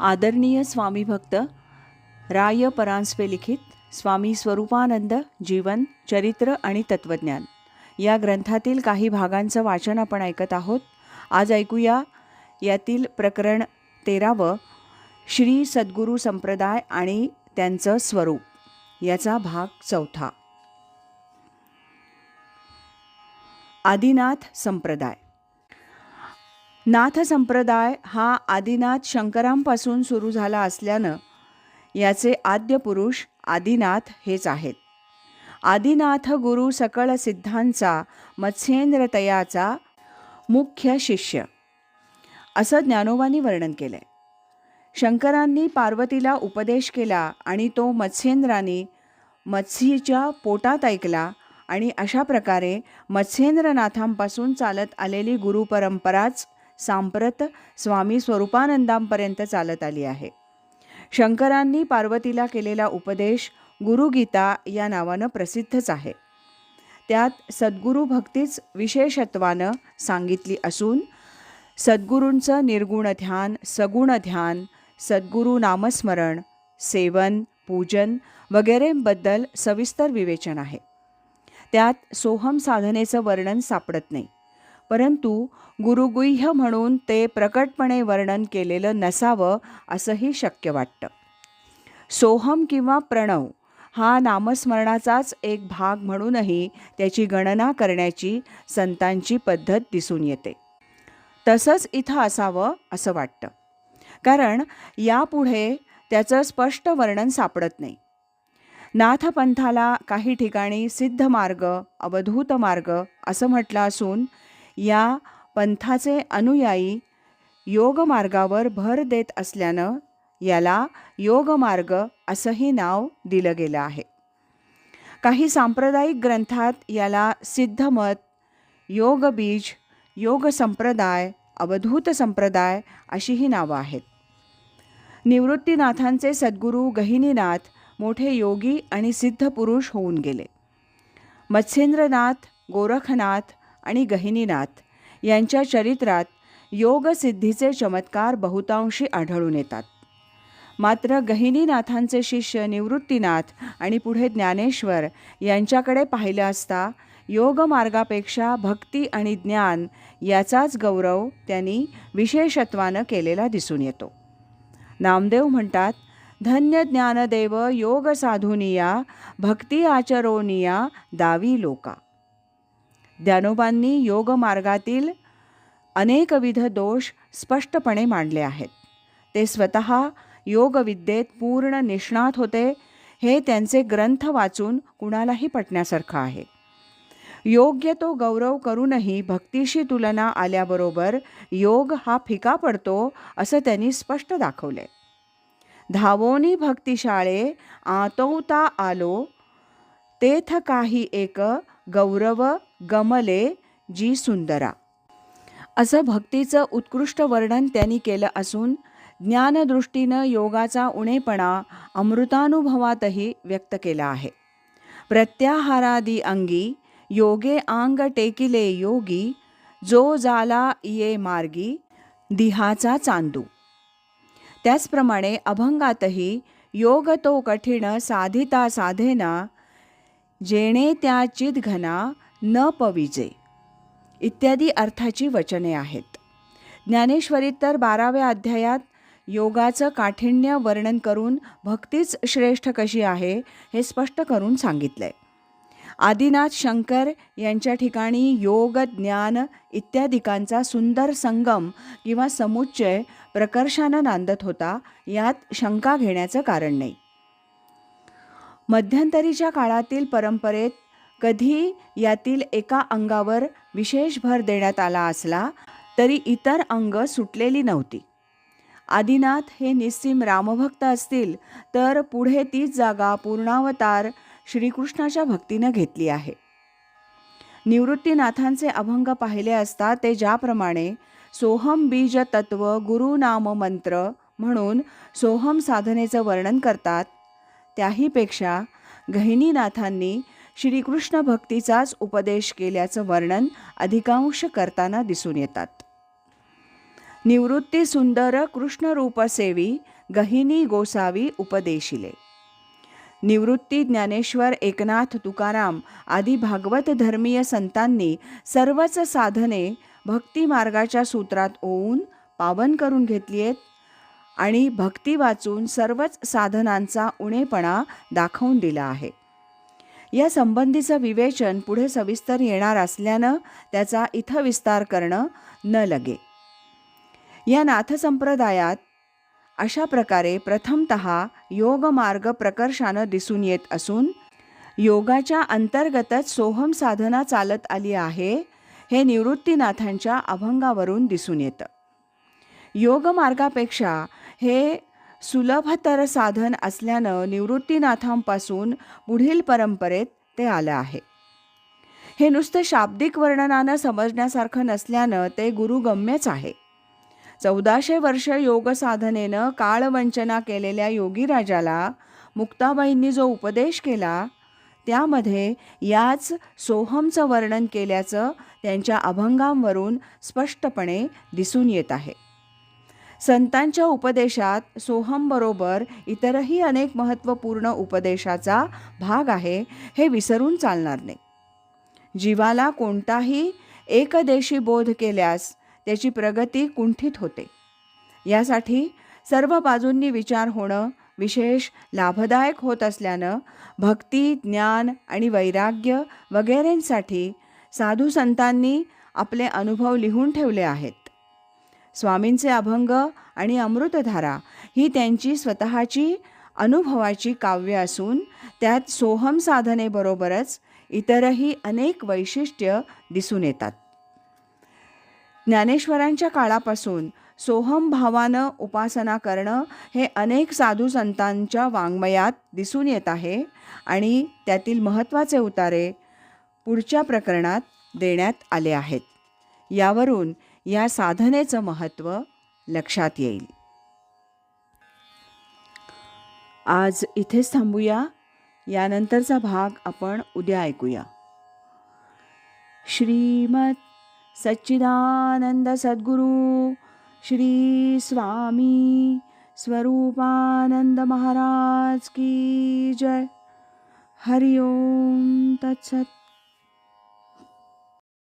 आदरणीय स्वामी भक्त राय परांजपे लिखित स्वामी स्वरूपानंद जीवन चरित्र आणि तत्त्वज्ञान या ग्रंथातील काही भागांचं वाचन आपण ऐकत आहोत. आज ऐकूया यातील प्रकरण तेरावं श्री सद्गुरू संप्रदाय आणि त्यांचं स्वरूप. याचा भाग चौथा. आदिनाथ संप्रदाय. नाथ संप्रदाय हा आदिनाथ शंकरांपासून सुरू झाला असल्यानं याचे आद्य पुरुष आदिनाथ हेच आहेत. आदिनाथ गुरु सकळ सिद्धांचा मत्स्येंद्रतयाचा मुख्य शिष्य. असं ज्ञानोबांनी वर्णन केलं आहे शंकरांनी पार्वतीला उपदेश केला आणि तो मत्स्येंद्राने मत्स्यीच्या पोटात ऐकला आणि अशा प्रकारे मत्स्येंद्रनाथांपासून चालत आलेली गुरुपरंपराच सांप्रत स्वामी स्वरूपानंदांपर्यंत चालत आली आहे. शंकरांनी पार्वतीला केलेला उपदेश गुरुगीता या नावानं प्रसिद्धच आहे. त्यात सद्गुरू भक्तीच विशेषत्वानं सांगितली असून सद्गुरूंचं निर्गुण ध्यान सगुण ध्यान सद्गुरू नामस्मरण सेवन पूजन वगैरेंबद्दल सविस्तर विवेचन आहे. त्यात सोहम साधनेचं वर्णन सापडत नाही. परंतु गुरुगुह्य म्हणून ते प्रकटपणे वर्णन केलेलं नसावं असंही शक्य वाटतं. सोहम किंवा प्रणव हा नामस्मरणाचाच एक भाग म्हणूनही त्याची गणना करण्याची संतांची पद्धत दिसून येते. तसंच इथं असावं असं वाटतं. कारण यापुढे त्याचं स्पष्ट वर्णन सापडत नाही. नाथपंथाला काही ठिकाणी सिद्ध मार्ग अवधूत मार्ग असं म्हटलं असून या पंथाचे अनुयायी योगमार्गावर भर देत असल्यानं याला योगमार्ग असंही नाव दिलं गेलं आहे. काही सांप्रदायिक ग्रंथात याला सिद्धमत योगबीज योग संप्रदाय अवधूत संप्रदाय अशीही नावं आहेत. निवृत्तीनाथांचे सद्गुरू गहिनीनाथ मोठे योगी आणि सिद्ध पुरुष होऊन गेले. मत्स्येंद्रनाथ गोरखनाथ आणि गहिनीनाथ यांच्या चरित्रात योगसिद्धीचे चमत्कार बहुतांशी आढळून येतात. मात्र गहिनीनाथांचे शिष्य निवृत्तीनाथ आणि पुढे ज्ञानेश्वर यांच्याकडे पाहिलं असता योगमार्गापेक्षा भक्ती आणि ज्ञान याचाच गौरव त्यांनी विशेषत्वानं केलेला दिसून येतो. नामदेव म्हणतात धन्य ज्ञानदेव योग साधुनिया भक्ती आचरोनिया दावी लोका. ज्ञानोबांनी योगमार्गातील अनेकविध दोष स्पष्टपणे मांडले आहेत. ते स्वतः योगविद्येत पूर्ण निष्णात होते हे त्यांचे ग्रंथ वाचून कुणालाही पटण्यासारखं आहे. योग्य तो गौरव करूनही भक्तीशी तुलना आल्याबरोबर योग हा फिका पडतो असं त्यांनी स्पष्ट दाखवले. धावोनी भक्तिशाळे आतवता आलो तेथ काही एक गौरव गमले जी सुंदरा. असं भक्तीचं उत्कृष्ट वर्णन त्यांनी केलं असून ज्ञानदृष्टीनं योगाचा उणेपणा अमृतानुभवातही व्यक्त केला आहे. प्रत्याहारादी अंगी योगे आंग टेकिले योगी जो जाला ये मार्गी दिहाचा चांदू. त्याचप्रमाणे अभंगातही योग तो कठीण साधिता साधेना जेणे त्या चिदघना न पविजे इत्यादी अर्थाची वचने आहेत. ज्ञानेश्वरीत तर बाराव्या अध्यायात योगाचं काठिण्य वर्णन करून भक्तीच श्रेष्ठ कशी आहे हे स्पष्ट करून सांगितलंय. आदिनाथ शंकर यांच्या ठिकाणी योग ज्ञान इत्यादिकांचा सुंदर संगम किंवा समुच्चय प्रकर्षानं नांदत होता यात शंका घेण्याचं कारण नाही. मध्यंतरीच्या काळातील परंपरेत कधी यातील एका अंगावर विशेष भर देण्यात आला असला तरी इतर अंग सुटलेली नव्हती. आदिनाथ हे निस्सीम रामभक्त असतील तर पुढे तीच जागा पूर्णावतार श्रीकृष्णाच्या भक्तीनं घेतली आहे. निवृत्तीनाथांचे अभंग पाहिले असता ते ज्याप्रमाणे सोहम बीज तत्व गुरुनाम मंत्र म्हणून सोहम साधनेचं वर्णन करतात त्याहीपेक्षा गहिनीनाथांनी श्रीकृष्ण भक्तीचाच उपदेश केल्याचं वर्णन अधिकांश करताना दिसून येतात. निवृत्ती सुंदर कृष्णरूपसेवी गहिनी गोसावी उपदेशिले. निवृत्ती ज्ञानेश्वर एकनाथ तुकाराम आदी भागवत धर्मीय संतांनी सर्वच साधने भक्तिमार्गाच्या सूत्रात ओवून पावन करून घेतली आहेत आणि भक्ती वाचून सर्वच साधनांचा उणेपणा दाखवून दिला आहे. या संबंधीचं विवेचन पुढे सविस्तर येणार असल्यानं त्याचा इथं विस्तार करणं न लगे. या नाथसंप्रदायात अशा प्रकारे प्रथमत योग मार्ग प्रकर्षानं दिसून येत असून योगाच्या अंतर्गतच सोहम साधना चालत आली आहे हे निवृत्तीनाथांच्या अभंगावरून दिसून येतं. योगमार्गापेक्षा हे सुलभतर साधन असल्यानं निवृत्तीनाथांपासून पुढील परंपरेत ते आलं आहे. हे नुसतं शाब्दिक वर्णनानं समजण्यासारखं नसल्यानं ते गुरुगम्यच आहे. चौदाशे वर्ष योग साधनेनं काळवंचना केलेल्या योगीराजाला मुक्ताबाईंनी जो उपदेश केला त्यामध्ये याच सोहमचं वर्णन केल्याचं त्यांच्या अभंगांवरून स्पष्टपणे दिसून येत आहे. संतांच्या उपदेशात सोहमबरोबर इतरही अनेक महत्त्वपूर्ण उपदेशाचा भाग आहे हे विसरून चालणार नाही. जीवाला कोणताही एकदेशी बोध केल्यास त्याची प्रगती कुंठित होते. यासाठी सर्व बाजूंनी विचार होणं विशेष लाभदायक होत असल्यानं भक्ती ज्ञान आणि वैराग्य वगैरेंसाठी साधू संतांनी आपले अनुभव लिहून ठेवले आहेत. स्वामींचे अभंग आणि अमृतधारा ही त्यांची स्वतःची अनुभवाची काव्य असून त्यात सोहम साधनेबरोबरच इतरही अनेक वैशिष्ट्य दिसून येतात. ज्ञानेश्वरांच्या काळापासून सोहम भावानं उपासना करणं हे अनेक साधू संतांच्या वाङ्मयात दिसून येत आहे आणि त्यातील महत्त्वाचे उतारे पुढच्या प्रकरणात देण्यात आले आहेत. यावरून या साधनेचं महत्त्व लक्षात येईल. आज इथेच थांबूया. यानंतरचा भाग आपण उद्या ऐकूया. श्रीमत सच्चिदानंद सद्गुरु श्री स्वामी स्वरूपानंद महाराज की जय. हरिओम तत्सत